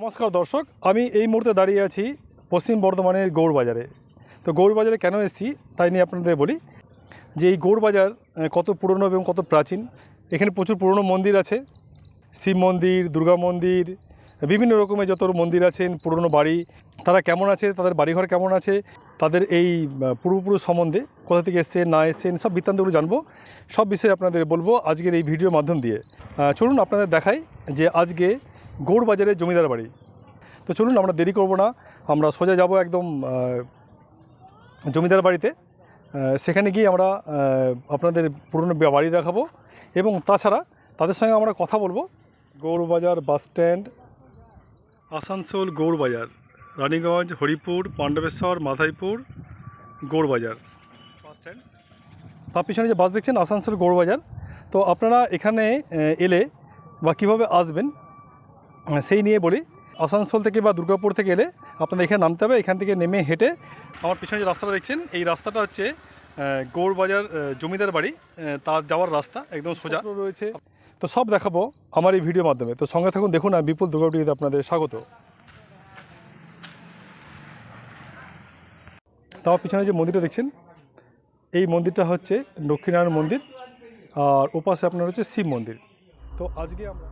নমস্কার দর্শক, আমি এই মুহূর্তে দাঁড়িয়ে আছি পশ্চিম বর্ধমানের গৌড়বাজারে। তো গৌড়বাজারে কেন এসেছি তাই নিয়ে আপনাদের বলি যে এই গৌড়বাজার কত পুরনো এবং কত প্রাচীন। এখানে প্রচুর পুরনো মন্দির আছে। শিব মন্দির, দুর্গা মন্দির বিভিন্ন রকমের যত মন্দির আছেন পুরনো বাড়ি, তারা কেমন আছে, তাদের বাড়িঘর কেমন আছে, তাদের এই পূর্বপুরুষ সম্বন্ধে, কোথা থেকে এসছেন, না এসছেন, সব বৃত্তান্তগুলো জানব। সব বিষয়ে আপনাদের বলব আজকের এই ভিডিওর মাধ্যম দিয়ে। চলুন আপনাদের দেখাই যে আজকে গৌড়বাজারের জমিদার বাড়ি। তো চলুন আমরা দেরি করব না, আমরা সোজা যাব একদম জমিদার বাড়িতে। সেখানে গিয়ে আমরা আপনাদের পুরনো বাড়ি দেখাবো এবং তাছাড়া তাদের সঙ্গে আমরা কথা বলব। Gourbazar bus stand Asansol Gourbazar Raniganj Haripur Pandabeswar Mathaipur Gourbazar. Bus stand তার পিছনে যে বাস দেখছেন আসানসোল গৌড়বাজার। তো আপনারা এখানে এলে বা কীভাবে আসবেন সেই নিয়ে বলি। আসানসোল থেকে বা দুর্গাপুর থেকে এলে আপনাদের এখানে নামতে হবে এখান থেকে নেমে হেঁটে। আমার পিছনে যে রাস্তাটা দেখছেন এই রাস্তাটা হচ্ছে আহ, গৌড়বাজার জমিদার বাড়ি তার যাওয়ার রাস্তা একদম সোজা। রয়েছে। তো সব দেখাবো আমার এই ভিডিওর মাধ্যমে। তো সঙ্গে থাকুন দেখুন আর বিপুল দুর্গাপুরিতে আপনাদের স্বাগত। তো আমার পিছনে যে মন্দিরটা দেখছেন এই মন্দিরটা হচ্ছে দক্ষিণায়ন মন্দির আর ওপাশে আপনার হচ্ছে শিব মন্দির। তো আজকে আমরা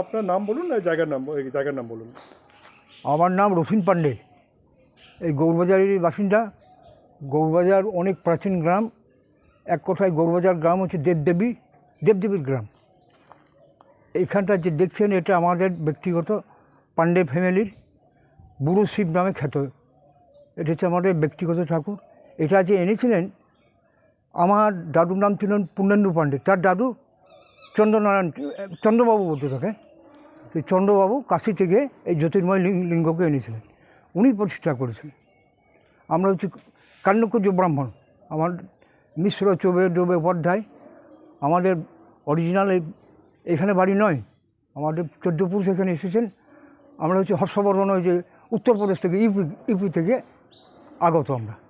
আপনার নাম বলুন না, জায়গার নাম জায়গার নাম বলুন। আমার নাম রফিন পান্ডে। এই গৌরবাজারের বাসিন্দা। গৌরবাজার অনেক প্রাচীন গ্রাম। এক কথায় গৌরবাজার গ্রাম হচ্ছে দেবদেবী, দেবদেবীর গ্রাম। এইখানটা যে দেখছেন, এটা আমাদের ব্যক্তিগত পান্ডে ফ্যামিলির বুড়ো শিব নামে খ্যাত। এটা হচ্ছে আমাদের ব্যক্তিগত ঠাকুর। এটা যে এনেছিলেন, আমার দাদুর নাম ছিলেন পূর্ণেন্দু পান্ডে। তার দাদু চন্দ্রনারায়ণ, চন্দ্রবাবু বলতে থাকে। সেই চন্দ্রবাবু কাশি থেকে এই জ্যোতির্ময় লিঙ্গ- লিঙ্গকে এনেছিলেন। উনি প্রতিষ্ঠা করেছিলেন। আমরা হচ্ছে কান্নকুজ ব্রাহ্মণ। আমার মিশ্র চৌবে ডোবে উপাধ্যায়। আমাদের অরিজিনাল এখানে বাড়ি নয়। আমাদের চোদ্দপুর এখানে এসেছেন। আমরা হচ্ছে হর্ষবর্ধন ওই যে উত্তরপ্রদেশ থেকে ইউপি ইউপি থেকে আগত আমরা।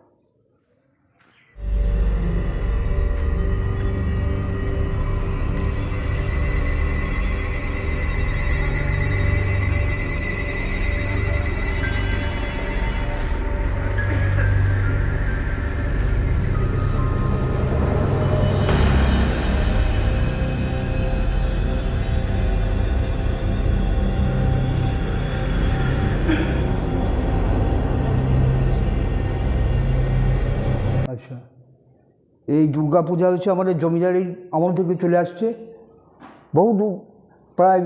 এই দুর্গা পূজা হচ্ছে আমাদের জমিদারির আমল থেকে চলে আসছে। বহু প্রায়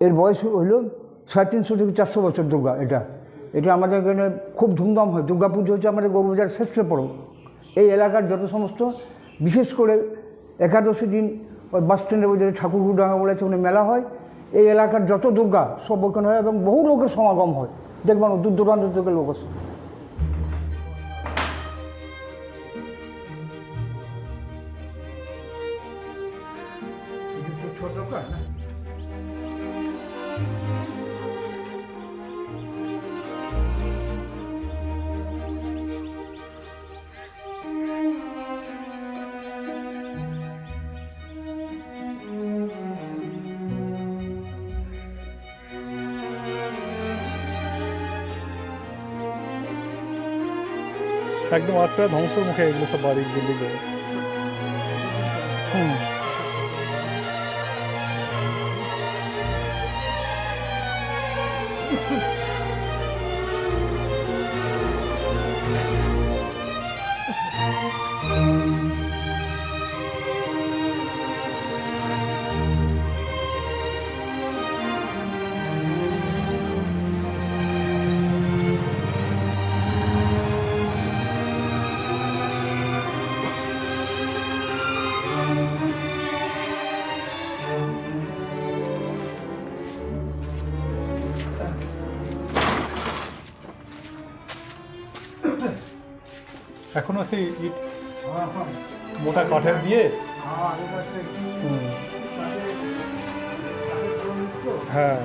এর বয়স হইল সাড়ে তিনশো থেকে চারশো বছর দুর্গা এটা। এটা আমাদের এখানে খুব ধুমধাম হয়। দুর্গা পুজো হচ্ছে আমাদের গৌরবাজার শ্রেষ্ঠ পর্ব। এই এলাকার যত সমস্ত, বিশেষ করে একাদশী দিন, ওই বাস স্ট্যান্ডের মধ্যে ঠাকুরগুডাঙ্গা বলে ওখানে মেলা হয়। এই এলাকার যত দুর্গা সব ওখানে হয় এবং বহু লোকের সমাগম হয়। দেখবেন দূর দূরান্ত থেকে লোক ก่อนนะ একদম আটটা ধ্বংসের মুখে এগুলো সব বাড়ি বিল্ডিং হুম এখনও সেই ইট মোটা কাঠের দিয়ে? হ্যাঁ।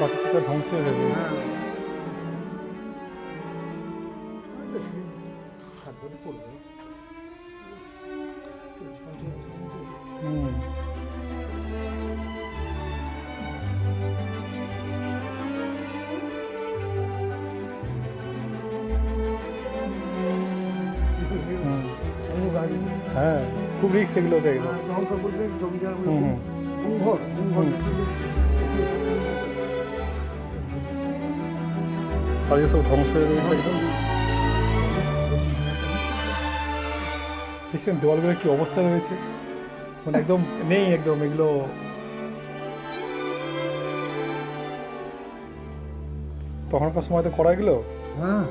বাকিটা ধ্বংস হয়ে গেছে হুম, হ্যাঁ খুব রিক্স এগুলোতে এগুলো। হুম হুম। আজকে সব ধ্বংস হয়ে রয়েছে একদম। দেখছেন দেওয়ালগুলো কি অবস্থা রয়েছে? মানে একদম নেই একদম এগুলো। তখনকার সময় তো করা এগুলো হ্যাঁ।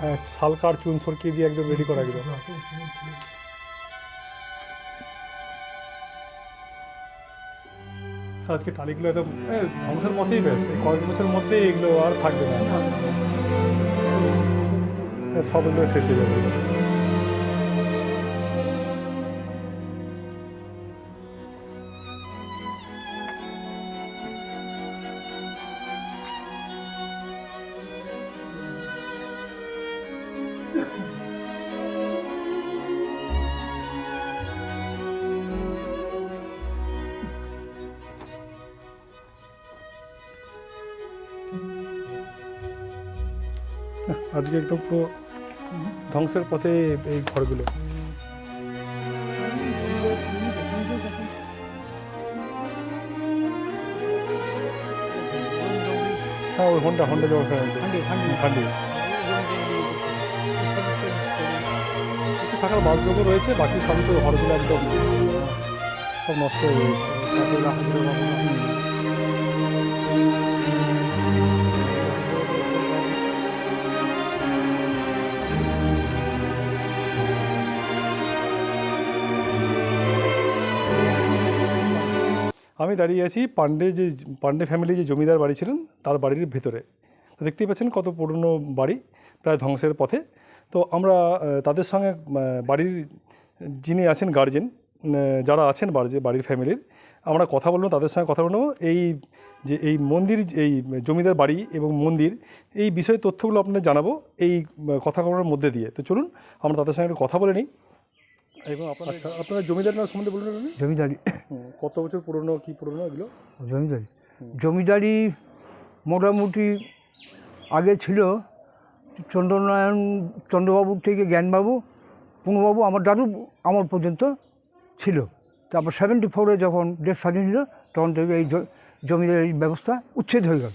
হ্যাঁ শাল কাঠ চুন সরকি দিয়ে একদম রেডি করা এগুলো। আজকে টালিগুলো একদম ধ্বংসের মধ্যেই পেয়েছে কয়েক বছরের মধ্যেই এগুলো আর থাকবে না। সবগুলো শেষ হয়ে যাবে। আজকে একদম পুরো ধ্বংসের পথে এই ঘরগুলো। হ্যাঁ ওই হন্ডা হন্ডা যাওয়ার খান্ডি কিছু থাকার বাসযোগ্য রয়েছে বাকি সবই তো ঘরগুলো একদম সব নষ্ট হয়ে রয়েছে আমি দাঁড়িয়ে আছি পান্ডে যে, পান্ডে ফ্যামিলি যে জমিদার বাড়ি ছিলেন, তার বাড়ির ভেতরে। তো দেখতেই পাচ্ছেন কত পুরনো বাড়ি, প্রায় ধ্বংসের পথে। তো আমরা তাদের সঙ্গে বাড়ির যিনি আছেন গার্জেন যারা আছেন বাড়ি বাড়ির ফ্যামিলির আমরা কথা বলব, তাদের সঙ্গে কথা বলব। এই যে, এই মন্দির, এই জমিদার বাড়ি এবং মন্দির, এই বিষয়ে তথ্যগুলো আপনাদের জানাব এই কথা বলার মধ্যে দিয়ে। তো চলুন, আমরা তাদের সঙ্গে কথা বলে নিই। এবং আপনার আচ্ছা আপনার জমিদার নাম সম্বন্ধে বলুন আপনি? জমিদারি। কত বছর পুরনো কি পুরনো এগুলো? জমিদারি। জমিদারি মোটামুটি আগে ছিল চন্দ্রনারায়ণ চন্দ্রবাবুর থেকে জ্ঞানবাবু পুনবাবু আমার দাদু আমার পর্যন্ত ছিল। তারপর সেভেন্টি ফোরে যখন দেশ স্বাধীন হলো তখন থেকে এই জমিদারি ব্যবস্থা উচ্ছেদ হয়ে গেল।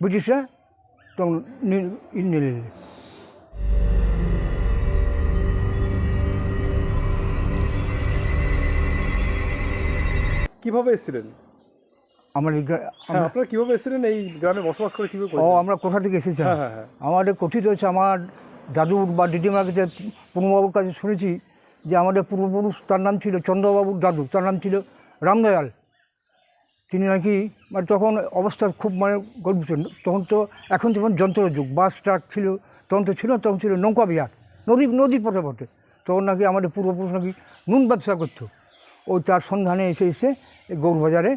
ব্রিটিশরা তখন নিল। কীভাবে এসেছিলেন? আমার এই গ্রা- হ্যাঁ আমরা- আপনারা কীভাবে এসেছিলেন এই গ্রামে বসবাস করে কীভাবে ও? আমরা কোথা থেকে এসেছি হ্যাঁ হ্যাঁ হ্যাঁ। আমাদের কথিত হচ্ছে আমার দাদুর বা দিদিমার কাছে পুনবাবুর কাছে শুনেছি যে আমাদের পূর্বপুরুষ তার নাম ছিল চন্দ্রবাবুর দাদু তার নাম ছিল রামদয়াল। তিনি নাকি মানে তখন অবস্থা খুব মানে গর্বিত। তখন তো এখন যেমন যন্ত্র যুগ। বাস ট্রাক ছিল তখন তো ছিল না, তখন ছিল নৌকা বিহার। নদী নদীর পথে পথে। তখন নাকি আমাদের পূর্বপুরুষ নাকি নুন ব্যবসা করতো। ও তার সন্ধানে এসে এসে এই গৌরবাজারে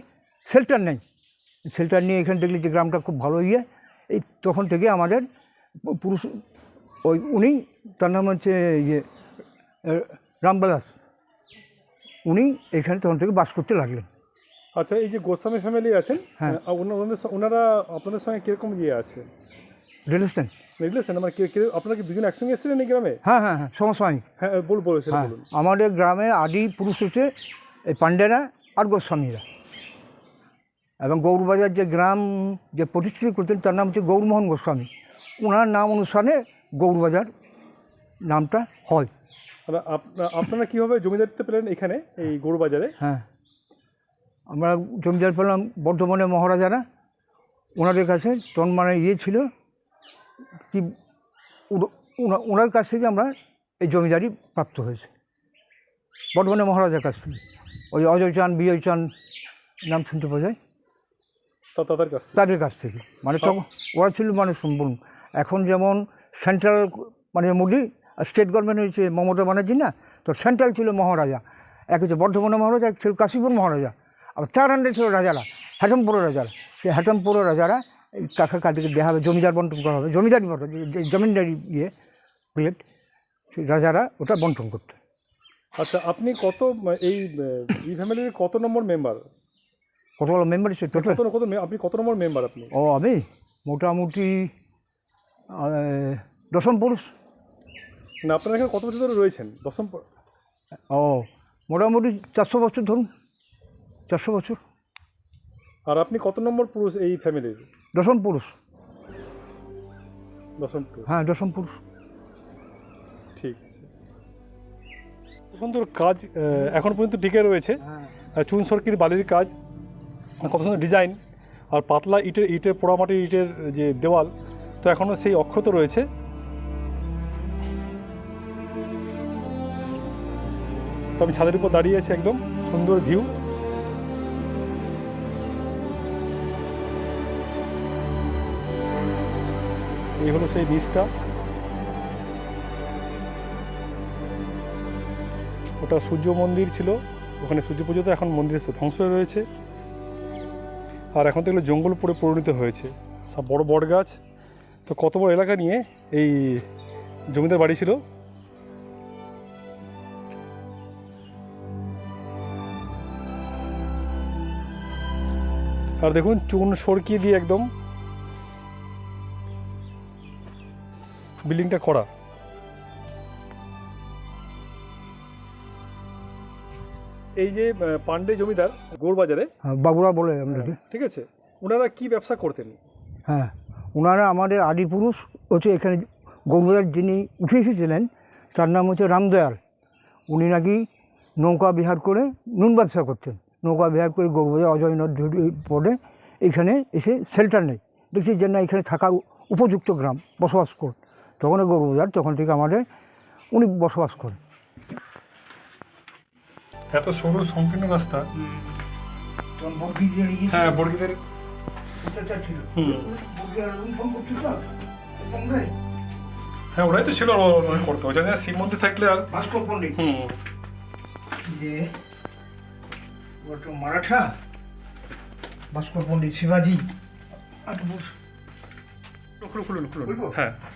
শেল্টার নেই শেল্টার নিয়ে এখানে দেখলি যে গ্রামটা খুব ভালো ইয়ে এই তখন থেকে আমাদের পুরুষ ওই উনি তার নাম হচ্ছে ইয়ে রামবিলাস। উনি এখানে তখন থেকে বাস করতে লাগলেন। আচ্ছা এই যে গোস্বামী ফ্যামিলি আছেন হ্যাঁ। ওনাদের ওনারা আপনাদের সঙ্গে কীরকম ইয়ে আছে? রেলস্টেন রিলেশন আমার আপনারা কি দুজন একসঙ্গে এসেছিলেন এই গ্রামে? হ্যাঁ হ্যাঁ হ্যাঁ সমসাময়িক হ্যাঁ বল বলেছেন হ্যাঁ বলুন। আমাদের গ্রামের আদি পুরুষ হচ্ছে এই পাণ্ডেরা আর গোস্বামীরা। এবং গৌরবাজার যে গ্রাম যে প্রতিষ্ঠিত করতেন তার নাম হচ্ছে গৌরমোহন গোস্বামী। ওনার নাম অনুসারে গৌরবাজার নামটা হয়। আপনা- আপনারা কীভাবে জমিদারিত্ব পেলেন এখানে এই গরু বাজারে হ্যাঁ আমরা জমিদার পেলাম বর্ধমানের মহারাজারা। ওনাদের কাছে তখন মানে ইয়ে ছিল কি ওনার কাছ থেকে আমরা এই জমিদারি প্রাপ্ত হয়েছে। বর্ধমানের মহারাজার কাছ থেকে। ওই অজয় চান বিজয় চান নাম শুনতে পাওয়া যায়? তাদের কাছ থেকে। তাদের কাছ থেকে। মানে তখন ওরা ছিল মানে সম্পূর্ণ। এখন যেমন সেন্ট্রাল মানে মোদি আর স্টেট গভর্নমেন্ট হয়েছে মমতা ব্যানার্জি না তো সেন্ট্রাল ছিল মহারাজা। এক হচ্ছে বর্ধমানের মহারাজা এক ছিল কাশীপুর মহারাজা। আবার তার আন্ডারে ছিল রাজারা হ্যাটমপুরের রাজারা। সেই হ্যাটমপুরের রাজারা কাকা কাদেরকে দেওয়া হবে জমিদার বন্টন করা হবে। জমিদারি বন্টন জমিদারি ইয়ে সেই রাজারা ওটা বন্টন করতো। আচ্ছা আপনি কত এই এই ফ্যামিলির কত নম্বর মেম্বার কতগুলো মেম্বার টোটাল কত কত আপনি কত নম্বর মেম্বার আপনি? ও আমি? মোটামুটি দশম পুরুষ। না আপনার এখানে কত বছর ধরে রয়েছেন? দশম ও মোটামুটি চারশো বছর ধরুন চারশো বছর। আর আপনি কত নম্বর পুরুষ এই ফ্যামিলির দশম পুরুষ। দশম পুরুষ। হ্যাঁ দশম পুরুষ। ঠিক আছে। সুন্দর কাজ এখন পর্যন্ত টিকে রয়েছে। আর চুন সরকির বালির কাজ কত সুন্দর ডিজাইন। আর পাতলা ইটের ইটের পোড়ামাটির ইটের যে দেওয়াল তো এখনও সেই অক্ষত রয়েছে। তো আমি ছাদের উপর দাঁড়িয়ে আছি একদম সুন্দর ভিউ এই হলো সেই নিচটা ওটা সূর্য মন্দির ছিল। ওখানে সূর্য পুজো তো এখন মন্দিরের ধ্বংস হয়ে রয়েছে। আর এখন তো এগুলো জঙ্গল পড়ে পরিণত হয়েছে। সব বড় বট গাছ। তো কত বড় এলাকা নিয়ে এই জমিদার বাড়ি ছিল? আর দেখুন, চুন, সরকি দিয়ে একদম বিল্ডিংটা করা। এই যে পান্ডে জমিদার গৌরবাজারে হ্যাঁ, বাবুরা বলে ঠিক আছে। ওনারা কি ব্যবসা করতেন? হ্যাঁ ওনারা আমাদের আদি পুরুষ হচ্ছে এখানে গৌরবাজার যিনি উঠে এসেছিলেন তার নাম হচ্ছে রামদয়াল। উনি নাকি নৌকা বিহার করে নুন ব্যবসা করতেন। নৌকা বিহার করে গৌরবাজার অজয় নদ পড়ে এখানে এসে শেল্টার নেই দেখছি যে না এখানে থাকার উপযুক্ত গ্রাম বসবাস কর তখন গরু গৌরবাজার তখন থেকে আমাদের উনি বসবাস করেন। এত সরু সংকীর্ণ রাস্তা। হ্যাঁ বর্গীদের হ্যাঁ ওরাই তো ছিল ওরা করতো। ওই শিব মন্দির থাকলে আর ভাস্কর পণ্ডিত। হুম। যে মারাঠা ভাস্কর পণ্ডিত শিবাজি। খুলুন খুলুন হ্যাঁ।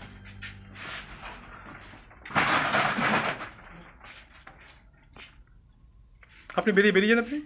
আপনি বেরিয়ে বেরিয়ে যান আপনি?